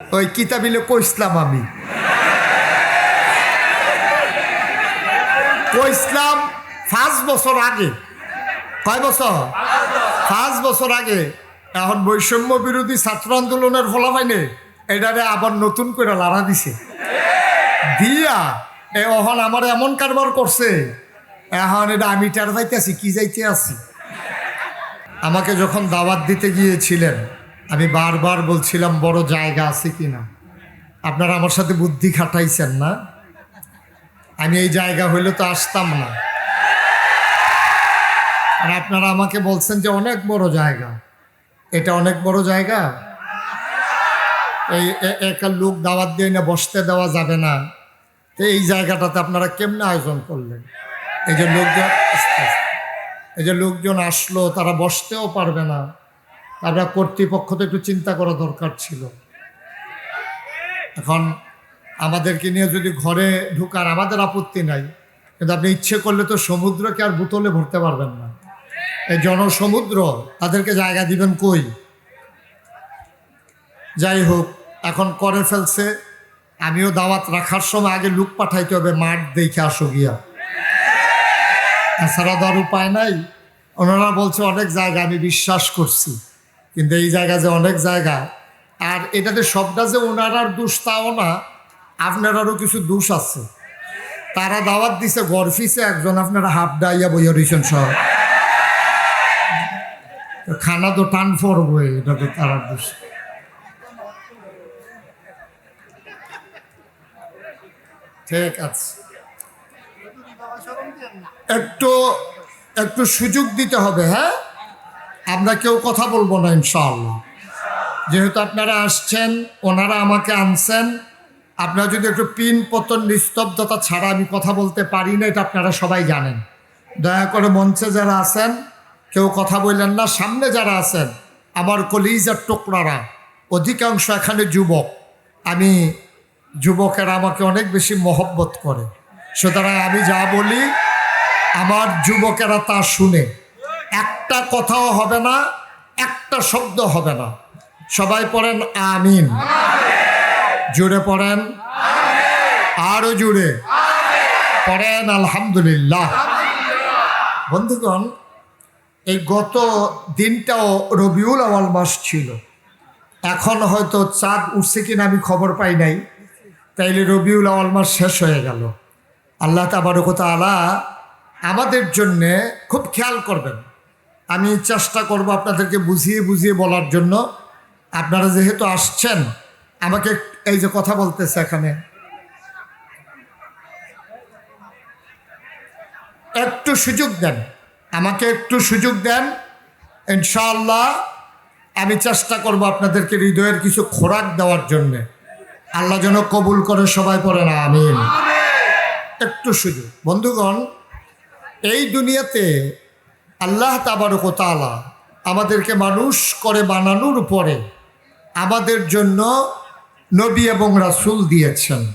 ওই কিতাবিলে কইসলাম আমি। কইসলাম পাঁচ বছর আগে। কয় বছর? পাঁচ বছর আগে। এখন বৈষম্য বিরোধী ছাত্র আন্দোলনের ফলাফাইনে এটারে আবার নতুন করে লাড়া দিছে। দিয়া এ অহন আমার এমন কারবার করছে, এখন এটা আমি টার যাইতেছি কি যাইতে আছি। আমাকে যখন দাওয়াত দিতে গিয়েছিলেন আমি বারবার বলছিলাম, বড় জায়গা আছে কি না আপনারা আমার সাথে বুদ্ধি খাটাইছেন না? আমি এই জায়গা হইলে তো আসতাম না। আর আপনারা আমাকে বলছেন যে অনেক বড় জায়গা। এটা অনেক বড় জায়গা? এই একটা লোক দাওয়াত দিয়ে না, বসতে দেওয়া যাবে না। তো এই জায়গাটাতে আপনারা কেমনে আয়োজন করলেন? এই যে লোকজন। এই যে লোকজন আসলো, তারা বসতেও পারবে না। তারপরে কর্তৃপক্ষ তো একটু চিন্তা করা দরকার ছিল। এখন আমাদেরকে নিয়ে যদি ঘরে ঢুকার আমাদের আপত্তি নাই, কিন্তু আপনি ইচ্ছে করলে তো সমুদ্রকে আর বোতলে ভরতে পারবেন না। এই জনসমুদ্র, তাদেরকে জায়গা দিবেন কই? যাই হোক, এখন করে ফেলছে। আমিও দাওয়াত রাখার সময় আগে লুক পাঠাইতে হবে, মাঠ দেখে আসো গিয়া। এছাড়া তো আর উপায় নাই। ওনারা বলছে, অনেক জায়গা আমি বিশ্বাস করছি। কিন্তু এই জায়গা যে অনেক জায়গা, আর এটাতে সবটা যে ওনারার দোষ তাও না, আপনারারও কিছু দোষ আছে। তারা দাওয়াত দিছে গরফিসে একজন আপনারা হাফ ডাইয়া বইয়া রয়েছেন সব। খানা তো টান পড়ব এটা তো তারা দোষ। ঠিক আছে। একটু একটু সুযোগ দিতে হবে হ্যাঁ? আমরা কেউ কথা বলব না, ইনশাআল্লাহ। যেহেতু আপনারা আসছেন, ওনারা আমাকে আনছেন, আপনারা যদি একটু পিন পতন নিস্তব্ধতা ছাড়া আমি কথা বলতে পারি না, এটা আপনারা সবাই জানেন। দয়া করে মঞ্চে যারা আছেন, কেউ কথা বললেন না, সামনে যারা আছেন, আমার কলিজার টুকরারা, অধিকাংশ এখানে যুবক। আমি, যুবকেরা আমাকে অনেক বেশি মহব্বত করে। সুতরাং আমি যা বলি, আমার যুবকেরা তা শুনে। একটা কথাও হবে না, একটা শব্দ হবে না। সবাই পড়েন আমিন। জুড়ে পড়েন। আরও জুড়ে পড়েন আলহামদুলিল্লাহ। বন্ধুগণ, এই গত দিনটাও রবিউল আওয়াল মাস ছিল। এখন হয়তো চাঁদ উঠছে কিনা আমি খবর পাই নাই। তাইলে রবিউল আওয়াল মাস শেষ হয়ে গেল। আল্লাহ তাবারকতা আলা আমাদের জন্যে খুব খেয়াল করবেন। আমি চেষ্টা করব আপনাদেরকে বুঝিয়ে বুঝিয়ে বলার জন্য। আপনারা যেহেতু আসছেন, আমাকে এই যে কথা বলতেছে এখানে। একটু সুযোগ দেন, আমাকে একটু সুযোগ দেন। ইনশাআল্লাহ, আমি চেষ্টা করব আপনাদেরকে হৃদয়ের কিছু খোরাক দেওয়ার জন্যে। আল্লাহ যেন কবুল করে সবাই পড়ে না, আমিন। একটু সুযোগ। বন্ধুগণ, এই দুনিয়াতে আল্লাহ তাবারকতালা আমাদেরকে মানুষ করে বানানোর পরে আমাদের জন্য নবী এবং রাসুল দিয়েছেন।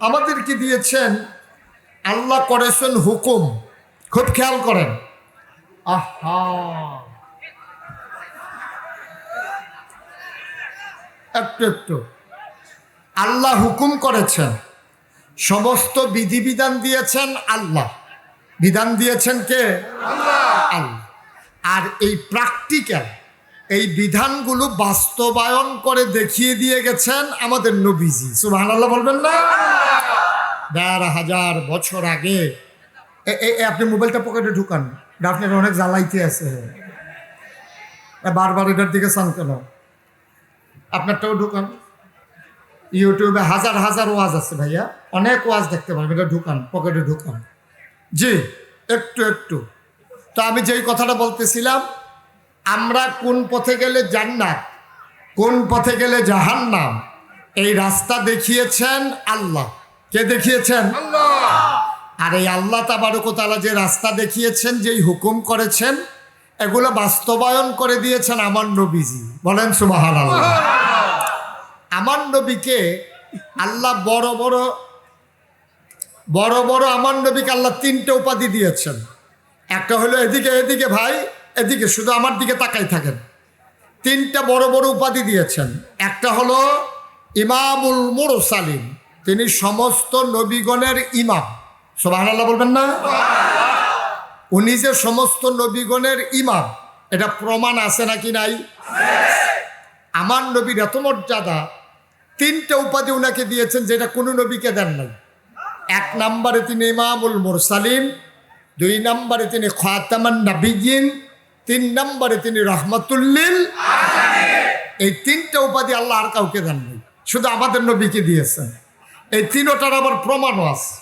আমাদেরকে দিয়েছেন, আল্লাহ করেছেন হুকুম। খুব খেয়াল করেন। আহা! একটু একটু। আল্লাহ হুকুম করেছেন, সমস্ত বিধিবিধান দিয়েছেন আল্লাহ। বিধান দিয়েছেন কে? আল্লাহ। আর এই প্র্যাকটিক্যাল এই বিধানগুলো বাস্তবায়ন করে দেখিয়ে দিয়ে গেছেন আমাদের নবীজি। সুবাহ বলবেন না? দেড় হাজার বছর আগে আপনি মোবাইলটা পকেটে ঢুকান আপনার অনেক জ্বালাইতে আছে। বারবার এটার দিকে চান কেন? আপনারটাও ঢুকান। ইউটিউবে হাজার হাজার ওয়াজ আছে ভাইয়া অনেক ওয়াজ দেখতে পারবেন এটা ঢুকান পকেটে ঢুকান। জি একটু একটু। তো আমি যেই কথাটা বলতেছিলাম আমরা কোন পথে গেলে জান্নাত কোন পথে গেলে জাহান্নাম এই রাস্তা দেখিয়েছেন আল্লাহ। কে দেখিয়েছেন? আর এই আল্লাহ তাবারকতালা যে রাস্তা দেখিয়েছেন যেই হুকুম করেছেন এগুলো বাস্তবায়ন করে দিয়েছেন আমার নবীজি। বলেন আল্লাহ আমার নবীকে আল্লাহ বড় বড় বড় বড় আমার নবীকে আল্লাহ তিনটে উপাধি দিয়েছেন। একটা হলো এদিকে এদিকে ভাই, এদিকে শুধু আমার দিকে তাকাই থাকেন। তিনটা বড় বড় উপাধি দিয়েছেন। একটা হলো ইমামুল মুরসালিম তিনি সমস্ত নবীগণের ইমাম। সোবাহান্লাহ বলবেন না? উনি যে সমস্ত নবীগণের ইমাম, এটা প্রমাণ আছে নাকি নাই? আমার নবীর এত মর্যাদা, তিনটা উপাধি উনাকে দিয়েছেন যেটা কোনো নবীকে দেন নাই। এক নম্বরে তিনি ইমামুল মুরসালিম দুই নম্বরে তিনি খাতামান নাবিগিন তিন নম্বরে তিনি রহমতুল্লিল এই তিনটা উপাধি আল্লাহ আর কাউকে দেন নাই, শুধু আমাদের নবীকে দিয়েছেন। এই তিনোটার আবার প্রমাণও আছে।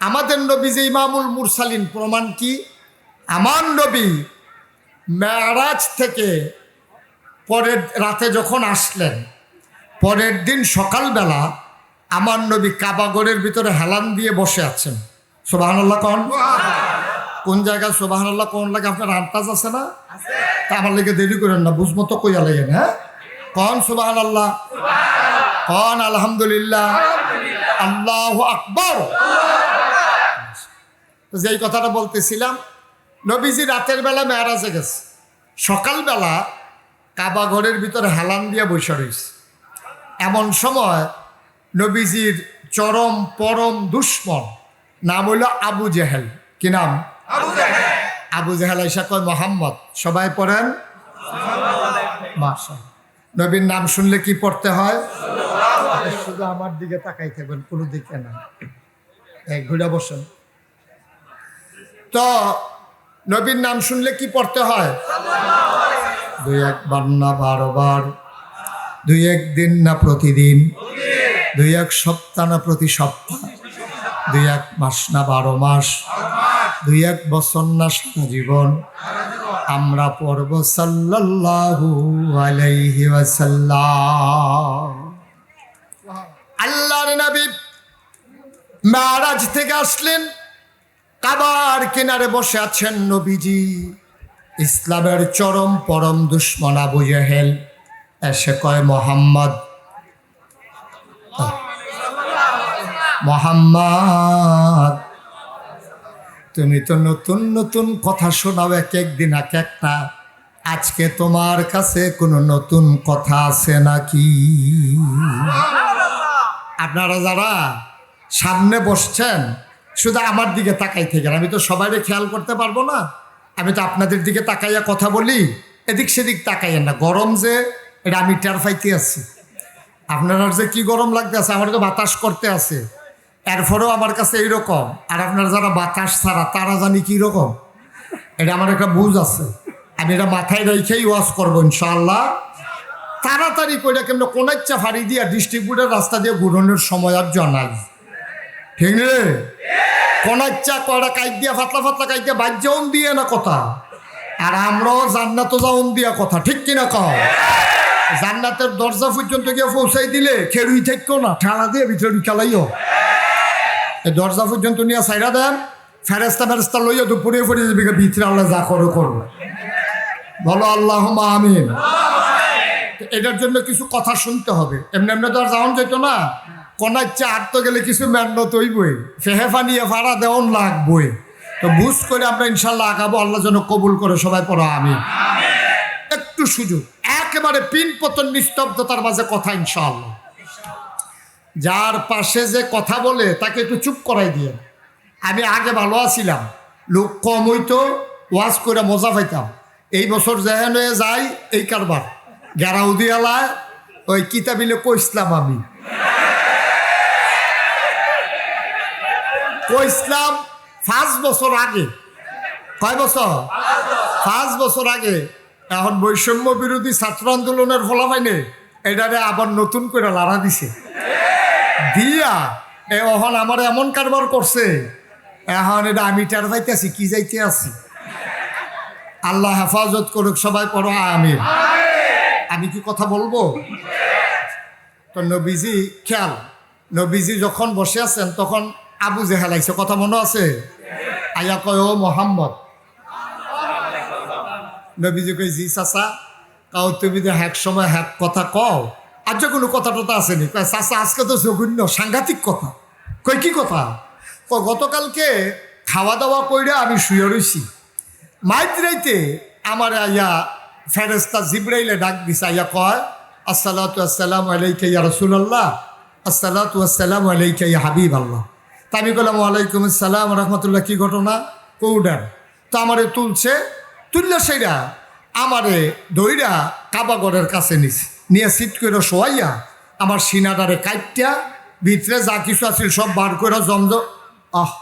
আমাদের নবী যে ইমামুল মুরসালিন, প্রমাণ কি? আমার নবী মেয়ারাজ থেকে পরের রাতে যখন আসলেন, পরের দিন সকালবেলা আমার নবী কাবাগরের ভিতরে হেলান দিয়ে বসে আছেন। সোবাহান্লাহ কন? কোন জায়গায় সোবাহান্লাহ কোন লাগে? আপনার আন্তাজ আছে না? তা আমার লেগে দেরি করেন না বুঝমতো কইয়া লাগেন হ্যাঁ? কন সুবাহান আল্লাহ কন আলহামদুলিল্লাহ। আল্লাহ আকবর। তো যেই কথাটা বলতেছিলাম, নবীজি রাতের বেলা মেয়ারাজে গেছে। সকালবেলা কাবা ঘরের ভিতরে হেলান দিয়ে বসে রয়েছে এমন সময় নবীজির চরম পরম দুশ্মন। নাম হইল আবু জেহেল। কি নাম? আবু জেহেল। ঈশা কয় মোহাম্মদ। সবাই পড়েন? নবীর নাম শুনলে কি পড়তে হয়? শুধু আমার দিকে তাকাই থাকবেন কোনো দিকে না। এক ঘুরে বসেন। তো নবীর নাম শুনলে কি পড়তে হয়? দুই একবার না বারোবার দুই একদিন না প্রতিদিন। দুই এক সপ্তাহ না প্রতি সপ্তাহ? দুই এক মাস না বারো মাস? দুই এক বছর না সারা জীবন? আমরা পড়ব সাল্লাল্লাহু আলাইহি ওয়াসাল্লাম। আল্লাহর নবী মারাজ থেকে আসলেন, কাবার কিনারে বসে আছেন নবীজি। ইসলামের চরম পরম দুশ্মন আবু জেহেল। এসে কয়, মোহাম্মদ মোহাম্মদ। তুমি তো নতুন নতুন কথা শোনাও এক একদিন, এক একটা। আজকে তোমার কাছে কোনো নতুন কথা আছে নাকি? আপনারা যারা সামনে বসছেন, শুধু আমার দিকে তাকাই থাকেন আমি তো সবাইকে খেয়াল করতে পারব না। আমি তো আপনাদের দিকে তাকাইয়া কথা বলি, এদিক সেদিক তাকাইয়েন না। গরম যে, এটা আমি টের পাইতে আছি। আপনারা যে কি গরম লাগতে আছে, আমার তো বাতাস করতে আছে। এরপরেও আমার কাছে এইরকম। আর আপনারা যারা বাতাস ছাড়া, তারা জানি কি রকম? এটা আমার একটা বুঝ আছে। আমি এটা মাথায় রেখেই ওয়াশ করব, ইনশাআল্লাহ। তাড়াতাড়ি করে কেমন কোন ইচ্ছা ফাড়ি দিয়া ডিস্ট্রিবিউটার রাস্তা দিয়ে ঘুরনের সময় আর জানাই ঠিক রে ইচ্ছা কয়টা কাইট দিয়া, ফাতলা ফাতলা কাইট দিয়া বাজ্যম দিয়ে না কথা? আর আমরাও জান্নাত যাওন দিয়া কথা, ঠিক কিনা কও? জান্নাতের দরজা পর্যন্ত গিয়ে পৌঁছাই দিলে খেরুই থাকতো না ঠেলা দিয়ে ভিতরে এই দরজা পর্যন্ত নিয়ে সাইরা দেন ফেরেস্তা ফেরেস্তা লইয়া দুপুরে পড়ে যাবি ভিতরে আল্লাহ যা করো করব। বলো আল্লাহ আমিন। এটার জন্য কিছু কথা শুনতে হবে। এমনি এমনি তো আর যাওয়ান যেত না। কোনার চার তো গেলে কিছু মেহনত হইবই। ফেহেফা নিয়ে ভাড়া দেওয়ান লাগবই। তো বুঝ করে আমরা ইনশাল্লাহ আগাবো, আল্লাহ যেন কবুল করে সবাই পড়ো আমি একটু সুযোগ, একেবারে পিন পতন নিস্তব্ধতার মাঝে কথা ইনশাআল্লাহ যার পাশে যে কথা বলে, তাকে একটু চুপ করাই দিয়ে। আমি আগে ভালো আছিলাম। লোক কম হইতো, ওয়াজ করে মজা পাইতাম। এই বছর যেহেন হয়ে যাই এই কারবার। গেরাউদিয়ালায় ওই কিতাবিলে কইসলাম আমি। কইসলাম পাঁচ বছর আগে। কয় বছর? পাঁচ বছর আগে। এখন বৈষম্য বিরোধী ছাত্র আন্দোলনের ফলাফাইনে এটারে আবার নতুন করে লাড়া দিছে। দিয়া। এ, অহন আমার এমন কারবার করছে। এখন এটা আমি টের যাইতেছি কি যাইতে আছি। আল্লাহ হেফাজত করুক সবাই, পড়ো আমি আমি কি কথা বলব? তো নবীজি, খেয়াল, নবীজি যখন বসে আছেন, তখন আবু জেহেল আইছে, কথা মনে আছে? আয়া কয়, ও মোহাম্মদ। নবীজি কই জি চাচা কাউ তুমি যে হ্যাক সময় হ্যাক কথা কও আর যে কোনো কথা টথা আসেনি চাচা, আজকে তো জঘন্য সাংঘাতিক কথা। কই কি কথা? তো গতকালকে খাওয়া দাওয়া কইরা আমি শুয়ে রইছি। মাইত রাইতে আমার আইয়া ফেরেস্তা জিব্রাইলে ডাক দিছে আইয়া কয়, আসসালাতু আসসালাম আলাইকা ইয়া রাসূলুল্লাহ, আসসালাতু আসসালাম আলাইকা ইয়া হাবিব আল্লাহ তা আমি বললাম ওয়ালাইকুম আসসালাম, রহমতুল্লাহ, কি ঘটনা? কৌডার তো আমারে তুলছে তুললে সেইরা আমারে দইরা কাবাগরের কাছে নিছে। নিয়ে সিট করে শোয়াইয়া আমার সিনাটারে কাইটটা ভিতরে যা কিছু আছিল সব বার করে জমজ আহ।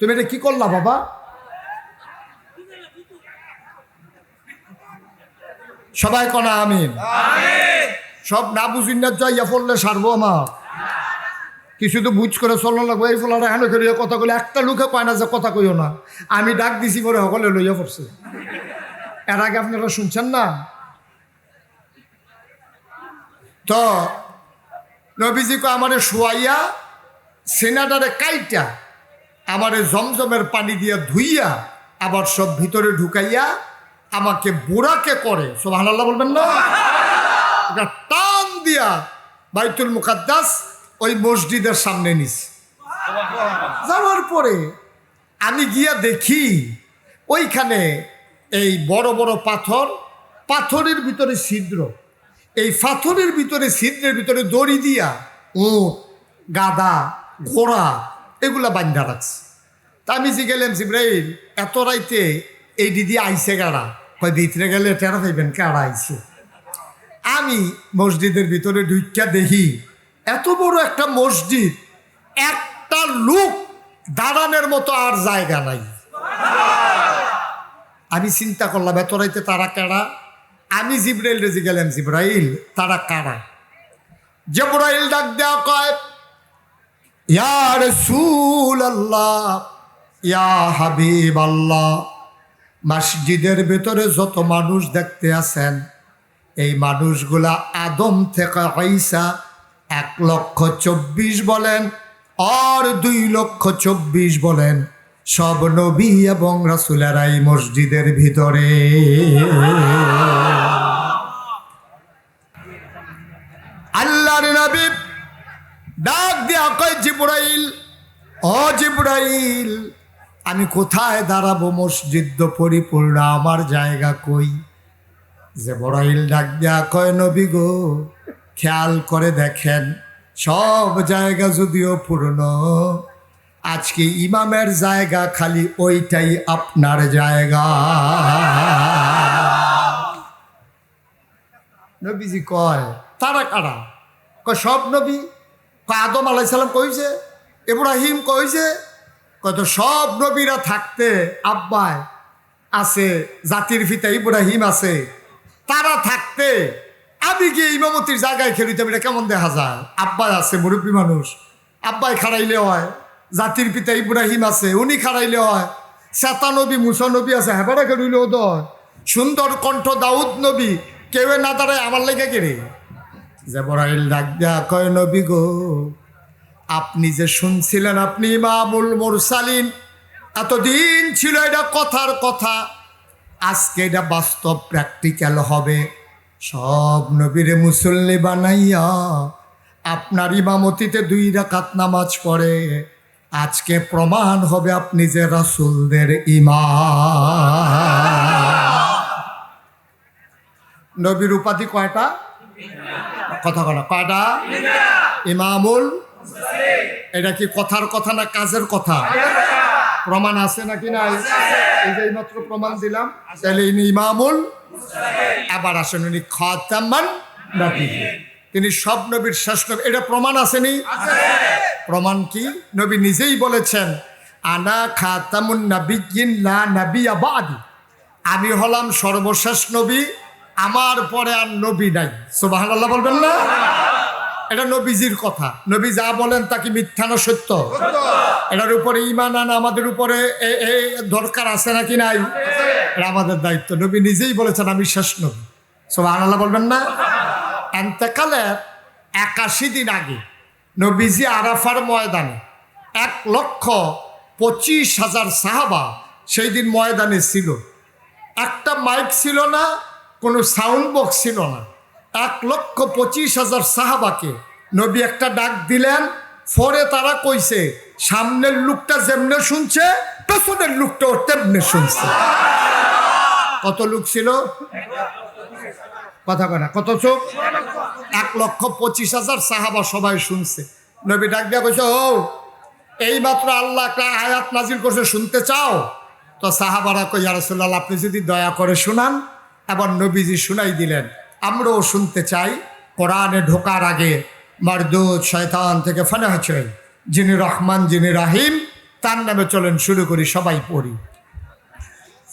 তুমি এটা কি করলা বাবা? সবাই কনা আমিন। সব না বুঝিন না যাইয়া পড়লে সারবো আমার। কিছু তো বুঝ করে চলো লাগবে। এই ফলার এখানে করিয়া কথা কইলে একটা লোকে কয় না যে কথা কইও না। আমি ডাক দিছি পরে সকলে লইয়া পড়ছে। এর আগে আপনারা শুনছেন না? তো নবীজি কো আমারে শুয়াইয়া সেনাটারে কাইটা আমারে জমজমের পানি দিয়া ধুইয়া আবার সব ভিতরে ঢুকাইয়া আমাকে বুড়াকে করে সব হানাল্লাহ বলবেন না? টান দিয়া বাইতুল মুকাদ্দাস ওই মসজিদের সামনে নিস। যাওয়ার পরে আমি গিয়া দেখি ওইখানে এই বড় বড় পাথর, পাথরের ভিতরে ছিদ্র। এই পাথরের ভিতরে, ছিদ্রের ভিতরে দড়ি দিয়া উঁট গাদা, ঘোড়া এগুলা বান্ধা রাখছে। তা আমি যে গেলাম জিব্রাইল, এত রাইতে এই দিদি আইসে গাড়া কয় ভিতরে গেলে টেরা পাইবেন কারা আইছে। আমি মসজিদের ভিতরে ঢুকিয়া দেখি এত বড় একটা মসজিদ, একটা লোক দাঁড়ানোর মতো আর জায়গা নাই। আমি চিন্তা করলাম, এত রাইতে তারা কারা? আমি জিব্রাইল রেজি গেলাম জিব্রাইল, তারা কারা? জিব্রাইল ডাক দেওয়া কয়, ইয়া রসুল আল্লাহ ইয়া হাবিব আল্লাহ মসজিদের ভেতরে যত মানুষ দেখতে আছেন, এই মানুষগুলা আদম থেকে আইসা এক লক্ষ চব্বিশ বলেন, আর দুই লক্ষ চব্বিশ বলেন। সব নবী এবং রাসুলেরা এই মসজিদের ভিতরে। আল্লাহর নবী ডাক দিয়া কয়, জিব্রাইল, ও জিব্রাইল, আমি কোথায় দাঁড়াবো? মসজিদ তো পরিপূর্ণ, আমার জায়গা কই? যে বড়াইল ডাক দেয়া কয়, নবী গো, খেয়াল করে দেখেন, সব জায়গা যদিও পূর্ণ আজকে ইমামের জায়গা খালি ওইটাই আপনার জায়গা। নবীজি কয়, তারা কারা? কয়, সব নবী? কয়, আদম আলাইসাল্লাম কইছে, ইব্রাহিম কইছে। কত সব নবীরা থাকতে আব্বায় আছে, জাতির পিতা ইব্রাহিম আছে, তারা থাকতে আমি গিয়ে ইমামতির জায়গায় খেলিতাম এটা কেমন দেখা যায়? আব্বাই আছে, মুরব্বী মানুষ। আব্বায় খাড়াইলে হয়। জাতির পিতা ইব্রাহিম আছে, উনি খাড়াইলে হয়। চেতা নবী মুসা নবী আছে হেবারা খেলিলেও তো হয়। সুন্দর কণ্ঠ দাউদ নবী কেউ না দাঁড়ায় আমার লেগে কেড়ে যে বড়াইল ডাক দেয়া কয়, নবী গো, আপনি যে শুনছিলেন আপনি ইমামুল মুরসালিন, এতদিন ছিল এটা কথার কথা, আজকে এটা বাস্তব প্র্যাকটিক্যাল হবে। সব নবীরে মুসল্লি বানাইয়া, আপনার ইমামতিতে দুই রাকাত নামাজ পড়ে। আজকে প্রমাণ হবে আপনি যে রাসুলদের ইমা নবীর উপাধি কয়টা? কথা কটা কয়টা? ইমামুল এটা কি কথার কথা না কাজের কথা? প্রমাণ আছে নাকি নাই? এই যে মাত্র প্রমাণ দিলাম, তাহলে ইনি ইমামুল আবার আসেন উনি খাতামান নবী। তিনি সব নবীর শেষ নবী। এটা প্রমাণ আসেনি? প্রমাণ কি? নবী নিজেই বলেছেন আনা খাতামুন নবীন লা নবী আবাদি আমি হলাম সর্বশেষ নবী আমার পরে আর নবী নাই। সুবহানাল্লাহ বলবেন না? এটা নবীজির কথা। নবী যা বলেন তা কি মিথ্যা না সত্য? এটার উপরে ইমান আনা আমাদের উপরে দরকার আছে নাকি নাই? এটা আমাদের দায়িত্ব। নবী নিজেই বলেছেন আমি শেষ নবী। সব আনাল্লাহ বলবেন না? এন্তেকালের একাশি দিন আগে নবীজি আরাফার ময়দানে এক লক্ষ পঁচিশ হাজার সাহাবা সেই দিন ময়দানে ছিল। একটা মাইক ছিল না, কোনো সাউন্ড বক্স ছিল না। এক লক্ষ পঁচিশ হাজার সাহাবাকে নবী একটা ডাক দিলেন, ফরে তারা কইছে, সামনের লোকটা যেমনে শুনছে, পেছনের লোকটাও তেমনে শুনছে। কত লোক ছিল? কথা কয় না, কত চোখ? এক লক্ষ পঁচিশ হাজার সাহাবা সবাই শুনছে। নবী ডাক দিয়া কইছে, ও এই মাত্র আল্লাহ একটা আয়াত নাজিল করছে, শুনতে চাও? তো সাহাবারা কই ইয়ারসুল্লাহ আপনি যদি দয়া করে শুনান, এবার নবীজি শুনাই দিলেন। আমরাও শুনতে চাই, কোরআনে ঢোকার আগে মারদুদ, শয়তান থেকে ফানা হয়েছে। যিনি রহমান, যিনি রাহিম, তার নামে চলেন, শুরু করি, সবাই পড়ি।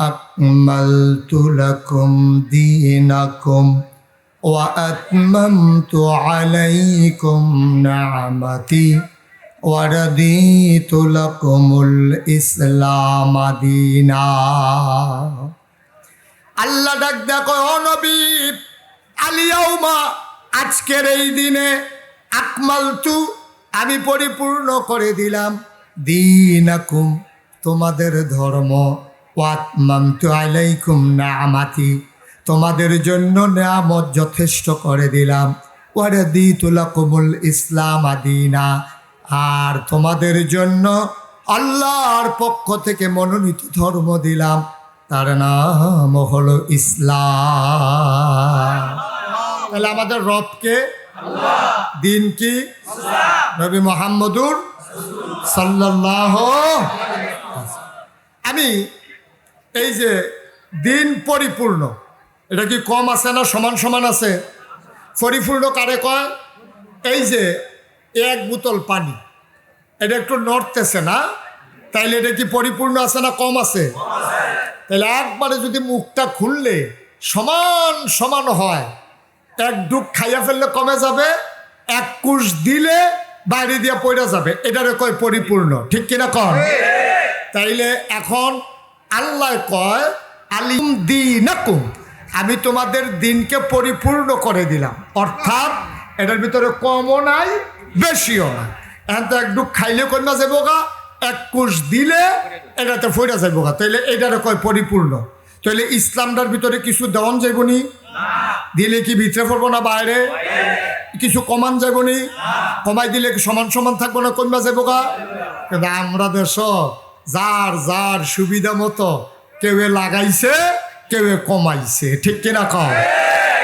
أكملت لكم دينكم وأتممت عليكم نعمتي ورضيت لكم الإسلام دينا আল্লাহ ডাক দেখো ও নবী আলিয়াউমা আজকের এই দিনে আকমালতু আমি পরিপূর্ণ করে দিলাম দিনাকুম তোমাদের ধর্ম ওয়াতমামতু আলাইকুম নামাতি তোমাদের জন্য নিয়ামত যথেষ্ট করে দিলাম। ওয়ারে দি তুলাকুমুল ইসলাম আদিনা। আর তোমাদের জন্য আল্লাহর পক্ষ থেকে মনোনীত ধর্ম দিলাম। তার নাম হলো ইসলাম। তাহলে আমাদের রবকে দিন কি? নবী মোহাম্মদুর সাল্লাহ আমি এই যে দিন পরিপূর্ণ এটা কি কম আছে না সমান সমান আছে? পরিপূর্ণ কারে কয়? এই যে এক বোতল পানি এটা একটু নড়তেছে না? তাইলে এটা কি পরিপূর্ণ আছে না কম আছে? তাহলে একবারে যদি মুখটা খুললে সমান সমান হয় এক ডুব খাইয়া ফেললে কমে যাবে এক কুশ দিলে বাইরে দিয়ে পড়ে যাবে। এটারে কয় পরিপূর্ণ ঠিক কিনা কন? তাইলে এখন আল্লাহ কয়, আলিম দিনাকুম। আমি তোমাদের দিনকে পরিপূর্ণ করে দিলাম। অর্থাৎ এটার ভিতরে কমও নাই, বেশিও নাই। এখন তো এক ডুব খাইলে কন্যা যাব গা, এক কুশ দিলে এটাতে ফইরা যাব গা। তাইলে এটারে কয় পরিপূর্ণ। তাইলে ইসলামটার ভিতরে কিছু দেওয়ান যাইব নি? দিলে কি ভিতরে পড়ব না বাইরে? কিছু কমান যাইব নি? কমাই দিলে সমান সমান থাকব না কমবা যাব গা? আমরা দেশ যার যার সুবিধা মতো কেউ লাগাইছে কেউ কমাইছে। ঠিক কিনা কম